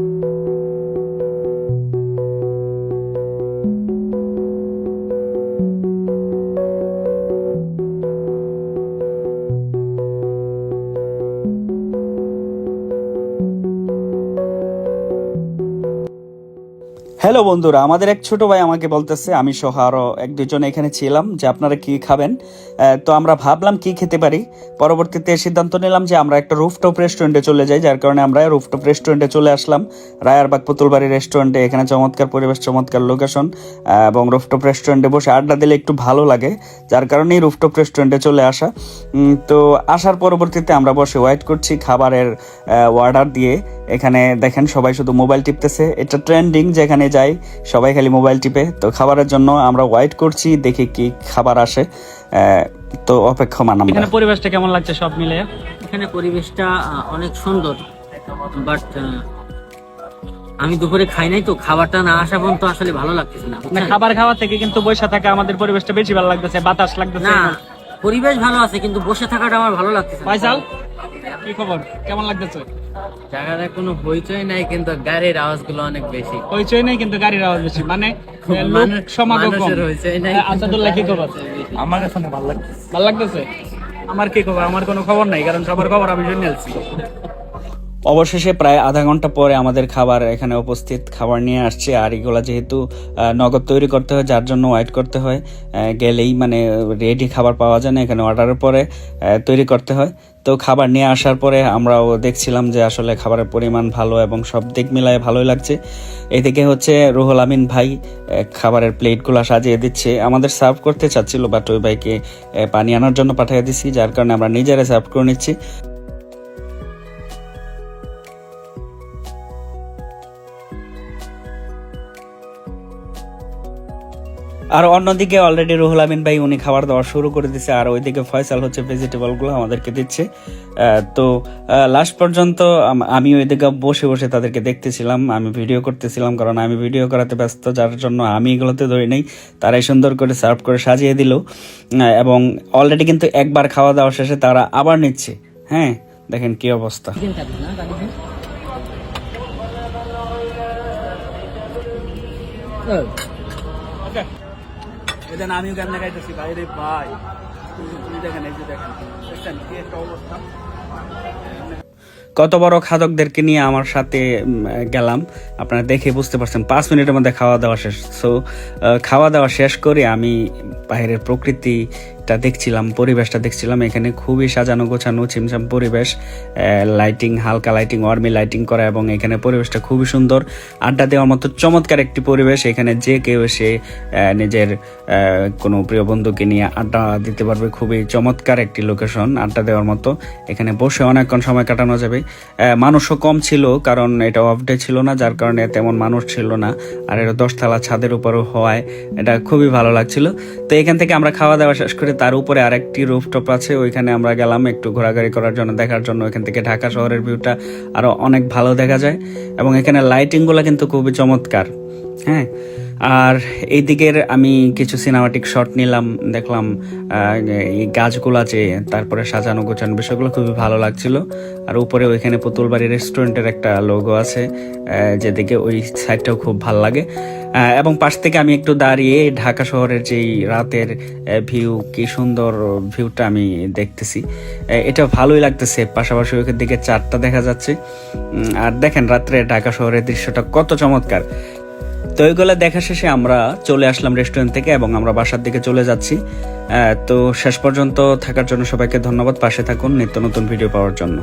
thank you hello বন্ধুরা। আমাদের এক ছোট ভাই আমাকে বলতেছে, আমি সহ আরও এক দুজন এখানে ছিলাম যে আপনারা কি খাবেন? তো আমরা ভাবলাম কি খেতে পারি। পরবর্তীতে সিদ্ধান্ত নিলাম যে আমরা একটা রুফটপ রেস্টুরেন্টে চলে যাই, যার কারণে আমরা রুফটপ রেস্টুরেন্টে চলে আসলাম। রায়ারবাগ পুতুলবাড়ি রেস্টুরেন্টে এখানে চমৎকার পরিবেশ, চমৎকার লোকেশন এবং রুফটপ রেস্টুরেন্টে বসে আড্ডা দিলে একটু ভালো লাগে, যার কারণেই রুফটপ রেস্টুরেন্টে চলে আসা। তো আসার পরবর্তীতে আমরা বসে ওয়েট করছি খাবারের অর্ডার দিয়ে। এখানে দেখেন সবাই শুধু মোবাইল টিপতেছে। এটা ট্রেন্ডিং যেখানে যাই সবাই খালি মোবাইল টিপে। তো খাবারের জন্য আমরা ওয়েট করছি দেখি কি খাবার আসে। আহ, তো অপেক্ষমান আমরা। এখানে পরিবেশটা কেমন লাগছে সব মিলে? এখানে পরিবেশটা অনেক সুন্দর। বাট আমি দুপুরে খাই নাই তো খাবারটা না আসা পর্যন্ত আসলে ভালো লাগতেছে না খাবার খাওয়া থেকে কিন্তু বসে থাকা আমাদের পরিবেশটা বেশি ভালো লাগতেছে বাতাস লাগতেছে না পরিবেশ ভালো আছে কিন্তু বসে থাকাটা আমার ভালো লাগতেছে। ফয়সাল কি খবর? কেমন লাগতেছে? জায়গাটা কোনো হইচই নাই কিন্তু গাড়ির আওয়াজগুলো অনেক বেশি। হইচই নাই কিন্তু গাড়ির আওয়াজ বেশি। মানে লোক সমাগম হইচই নাই। আসাদুল্লাহ কি খবর? আমার কাছে ভালো লাগছে ভালো লাগতেছে? আমার কি খবর? আমার কোনো খবর নাই কারণ সবার খবর আমি শুনে আছি অবশেষে প্রায় আধা ঘণ্টা পরে আমাদের খাবার এখানে উপস্থিত খাবার নিয়ে আসছে। আর এগুলা যেহেতু নগদ তৈরি করতে হয়, যার জন্য ওয়েট করতে হয়। গেলেই মানে রেডি খাবার পাওয়া যায় না, এখানে অর্ডারের পরে তৈরি করতে হয়। তো খাবার নিয়ে আসার পরে আমরাও দেখছিলাম যে আসলে খাবারের পরিমাণ ভালো এবং সব দিক মিলায় ভালোই লাগছে। এদিকে হচ্ছে রুহুল আমিন ভাই খাবারের প্লেটগুলো সাজিয়ে দিচ্ছে। আমাদের সার্ভ করতে চাচ্ছিল বাট ওই ভাইকে পানি আনার জন্য পাঠিয়ে দিচ্ছি যার কারণে আমরা নিজেরা সার্ভ করে নিচ্ছি। আর অন্যদিকে অলরেডি রুহুল আমিন ভাই, উনি খাবার দাওয়া শুরু করে দিচ্ছে আর ওইদিকে ফয়সাল হচ্ছে ভেজিটেবলগুলো আমাদেরকে দিচ্ছে। তো লাস্ট পর্যন্ত আম- ওইদিকে বসে বসে তাদেরকে দেখতেছিলাম, আমি ভিডিও করতেছিলাম, কারণ আমি ভিডিও করাতে ব্যস্ত, যার জন্য আমি এগুলোতে ধরি নেই। তারাই সুন্দর করে সার্ভ করে সাজিয়ে দিল। এবং অলরেডি কিন্তু একবার খাওয়া দাওয়া শেষে তারা আবার নিচ্ছে। হ্যাঁ দেখেন কি অবস্থা। চিকেন কারি আমিও আমিও কেমনে খাইতেছি বাইরে ভাই, তুমি দেখেন, এই যে দেখেন, দেখছেন কি একটা অবস্থা? কত বড় খাদকদেরকে নিয়ে আমার সাথে গেলাম। আপনারা দেখে বুঝতে পারছেন, পাঁচ মিনিটের মধ্যে খাওয়া দাওয়া শেষ। সো খাওয়া দাওয়া শেষ করে আমি বাইরের প্রকৃতিটা দেখছিলাম, পরিবেশটা দেখছিলাম। এখানে খুবই সাজানো গোছানো ছিমছাম পরিবেশ লাইটিং হালকা লাইটিং ওয়ার্মি লাইটিং করা এবং এখানে পরিবেশটা খুবই সুন্দর। আড্ডা দেওয়ার মতো চমৎকার একটি পরিবেশ, এখানে যে কেউ এসে নিজের কোনো প্রিয় বন্ধুকে নিয়ে আড্ডা দিতে পারবে। খুবই চমৎকার একটি লোকেশন আড্ডা দেওয়ার মতো। এখানে বসে অনেকক্ষণ সময় কাটানো যাবে। মানুষও কম ছিল, কারণ এটা অফ ডে ছিল না, যার কারণে তেমন মানুষ ছিল না। আর এটা দশতলা ছাদের উপরও হওয়ায় এটা খুবই ভালো লাগছিল। তো এখান থেকে আমরা খাওয়া দাওয়া শেষ করে তার উপরে আরেকটি রুফটপ আছে, ওইখানে আমরা গেলাম একটু ঘোরাঘুরি করার জন্য, দেখার জন্য। এখান থেকে ঢাকা শহরের ভিউটা আরও অনেক ভালো দেখা যায়। এবং এখানে লাইটিংগুলো কিন্তু খুবই চমৎকার। হ্যাঁ? আর এই দিকের আমি কিছু সিনেমাটিক শট নিলাম, দেখলাম এই গাছগুলা যে তারপরে সাজানো গোছানো বিষয়গুলো খুবই ভালো লাগছিল। আর উপরে ওইখানে পুতুলবাড়ি রেস্টুরেন্টের একটা লোগো আছে যেদিকে ওই সাইডটাও খুব ভালো লাগে। এবং পাশ থেকে আমি একটু দাঁড়িয়ে ঢাকা শহরের যেই রাতের ভিউ কি সুন্দর ভিউটা আমি দেখতেছি। এটা ভালোই লাগতেছে, পাশাপাশি ওইখান দিকে চারটা দেখা যাচ্ছে। আর দেখেন রাত্রে ঢাকা শহরের দৃশ্যটা কত চমৎকার। তো ওইগুলো দেখা শেষে আমরা চলে আসলাম রেস্টুরেন্ট থেকে এবং আমরা বাসার দিকে চলে যাচ্ছি। তো শেষ পর্যন্ত থাকার জন্য সবাইকে ধন্যবাদ। পাশে থাকুন নিত্য নতুন ভিডিও পাওয়ার জন্য।